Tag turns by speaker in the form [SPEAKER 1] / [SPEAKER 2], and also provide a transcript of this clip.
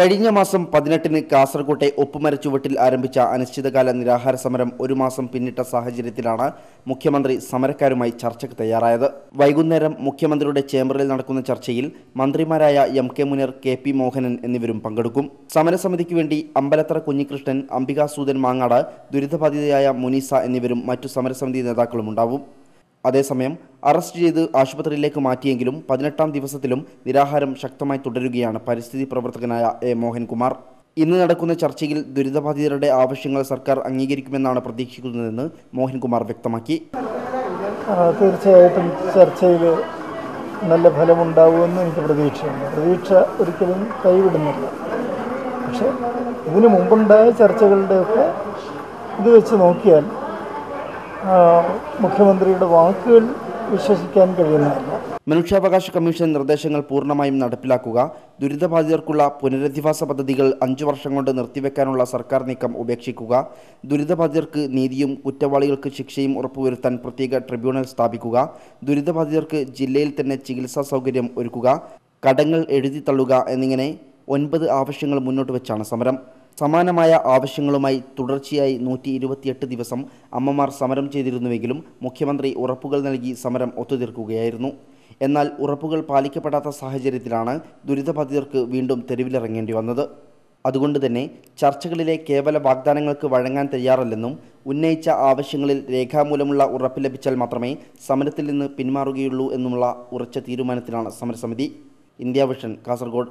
[SPEAKER 1] കഴിഞ്ഞ മാസം പതിനെട്ടിന് കാസർകോട്ടെ ഒപ്പുമരച്ചുവട്ടിൽ ആരംഭിച്ച അനിശ്ചിതകാല നിരാഹാര സമരം ഒരു മാസം പിന്നിട്ട സാഹചര്യത്തിലാണ് മുഖ്യമന്ത്രി സമരക്കാരുമായി ചർച്ചയ്ക്ക് തയ്യാറായത്. വൈകുന്നേരം മുഖ്യമന്ത്രിയുടെ ചേംബറിൽ നടക്കുന്ന ചർച്ചയിൽ മന്ത്രിമാരായ M K Muneer K P Mohanan എന്നിവരും പങ്കെടുക്കും. സമരസമിതിക്ക് വേണ്ടി അമ്പലത്തറ കുഞ്ഞികൃഷ്ണൻ അംബികാസൂദൻ മാങ്ങാട് ദുരിതബാധിതയായ മുനീസ എന്നിവരും മറ്റു സമരസമിതി നേതാക്കളും ഉണ്ടാവും. അതേസമയം അറസ്റ്റ് ചെയ്ത് ആശുപത്രിയിലേക്ക് മാറ്റിയെങ്കിലും പതിനെട്ടാം ദിവസത്തിലും നിരാഹാരം ശക്തമായി തുടരുകയാണ് പരിസ്ഥിതി പ്രവർത്തകനായ എ മോഹൻകുമാർ. ഇന്ന് നടക്കുന്ന ചർച്ചയിൽ ദുരിതബാധിതരുടെ ആവശ്യങ്ങൾ സർക്കാർ അംഗീകരിക്കുമെന്നാണ് പ്രതീക്ഷിക്കുന്നതെന്ന് മോഹൻകുമാർ വ്യക്തമാക്കി.
[SPEAKER 2] തീർച്ചയായിട്ടും ചർച്ചയിൽ നല്ല ഫലമുണ്ടാവുമെന്ന് എനിക്ക് പ്രതീക്ഷയുണ്ട്. പ്രതീക്ഷ ഒരിക്കലും കൈവിടുന്നില്ല. പക്ഷേ ഇതിനു മുമ്പുണ്ടായ ചർച്ചകളുടെയൊക്കെ ഇത് വെച്ച് നോക്കിയാൽ മുഖ്യമന്ത്രിയുടെ വാക്കുകൾ വിശ്വസിക്കാൻ കഴിയുന്നതല്ല.
[SPEAKER 1] മനുഷ്യാവകാശ കമ്മീഷൻ നിർദ്ദേശങ്ങൾ പൂർണമായും നടപ്പിലാക്കുക. ദുരിതബാധിതർക്കുള്ള പുനരധിവാസ പദ്ധതികൾ അഞ്ചു വർഷം കൊണ്ട് നിർത്തിവെക്കാനുള്ള സർക്കാർ നീക്കം ഉപേക്ഷിക്കുക. ദുരിതബാധിതർക്ക് നീതിയും കുറ്റവാളികൾക്ക് ശിക്ഷയും ഉറപ്പുവരുത്താൻ പ്രത്യേക ട്രിബ്യൂണൽ സ്ഥാപിക്കുക. ദുരിതബാധിതർക്ക് ജില്ലയിൽ തന്നെ ചികിത്സാ സൗകര്യം ഒരുക്കുക. കടങ്ങൾ എഴുതി തള്ളുക എന്നിങ്ങനെ ഒൻപത് ആവശ്യങ്ങൾ മുന്നോട്ട് വെച്ചാണ് സമരം. സമാനമായ ആവശ്യങ്ങളുമായി തുടർച്ചയായി നൂറ്റി ഇരുപത്തിയെട്ട് ദിവസം അമ്മമാർ സമരം ചെയ്തിരുന്നുവെങ്കിലും മുഖ്യമന്ത്രി ഉറപ്പുകൾ നൽകി സമരം ഒത്തുതീർക്കുകയായിരുന്നു. എന്നാൽ ഉറപ്പുകൾ പാലിക്കപ്പെടാത്ത സാഹചര്യത്തിലാണ് ദുരിതബാധിതർക്ക് വീണ്ടും തെരുവിലിറങ്ങേണ്ടി വന്നത്. അതുകൊണ്ട് തന്നെ ചർച്ചകളിലെ കേവല വാഗ്ദാനങ്ങൾക്ക് വഴങ്ങാൻ തയ്യാറല്ലെന്നും ഉന്നയിച്ച ആവശ്യങ്ങളിൽ രേഖാമൂലമുള്ള ഉറപ്പ് ലഭിച്ചാൽ മാത്രമേ സമരത്തിൽ നിന്ന് പിന്മാറുകയുള്ളൂ എന്നുമുള്ള ഉറച്ച തീരുമാനത്തിലാണ് സമരസമിതി. India vision Kasaragod.